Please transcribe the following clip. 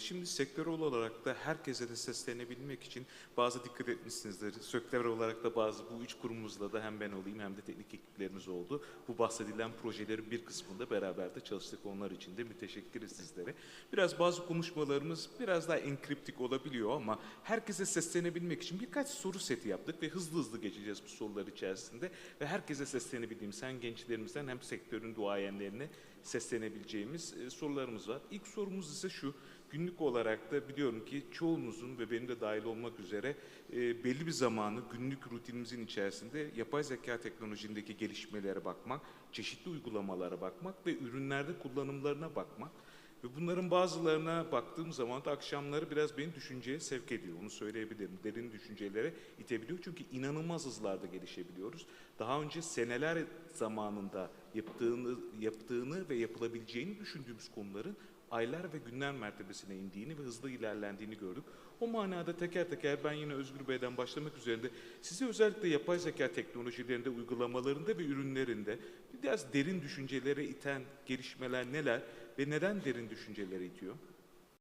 Şimdi sektörel olarak da herkese de seslenebilmek için bazı dikkat etmişsinizdir. Sektörel olarak da bazı bu üç kurumumuzla da hem ben olayım hem de teknik ekiplerimiz oldu. Bu bahsedilen projelerin bir kısmında beraber de çalıştık. Onlar için de müteşekkiriz sizlere. Biraz bazı konuşmalarımız biraz daha enkriptik olabiliyor ama herkese seslenebilmek için birkaç soru seti yaptık ve hızlı hızlı geçeceğiz bu sorular içerisinde. Ve herkese seslenebildiğimiz hem gençlerimizden hem sektörün duayenlerine seslenebileceğimiz e, sorularımız var. İlk sorumuz ise şu. Günlük olarak da biliyorum ki çoğunuzun ve benim de dahil olmak üzere e, belli bir zamanı günlük rutinimizin içerisinde yapay zeka teknolojindeki gelişmelere bakmak, çeşitli uygulamalara bakmak ve ürünlerde kullanımlarına bakmak ve bunların bazılarına baktığım zaman da akşamları biraz beni düşünceye sevk ediyor. Onu söyleyebilirim. Derin düşüncelere itebiliyor. Çünkü inanılmaz hızlarda gelişebiliyoruz. Daha önce seneler zamanında yaptığını, yaptığını ve yapılabileceğini düşündüğümüz konuların aylar ve günler mertebesine indiğini ve hızlı ilerlendiğini gördük. O manada teker teker ben yine Özgür Bey'den başlamak üzerinde sizi özellikle yapay zeka teknolojilerinde, uygulamalarında ve ürünlerinde biraz derin düşüncelere iten gelişmeler neler ve neden derin düşüncelere itiyor?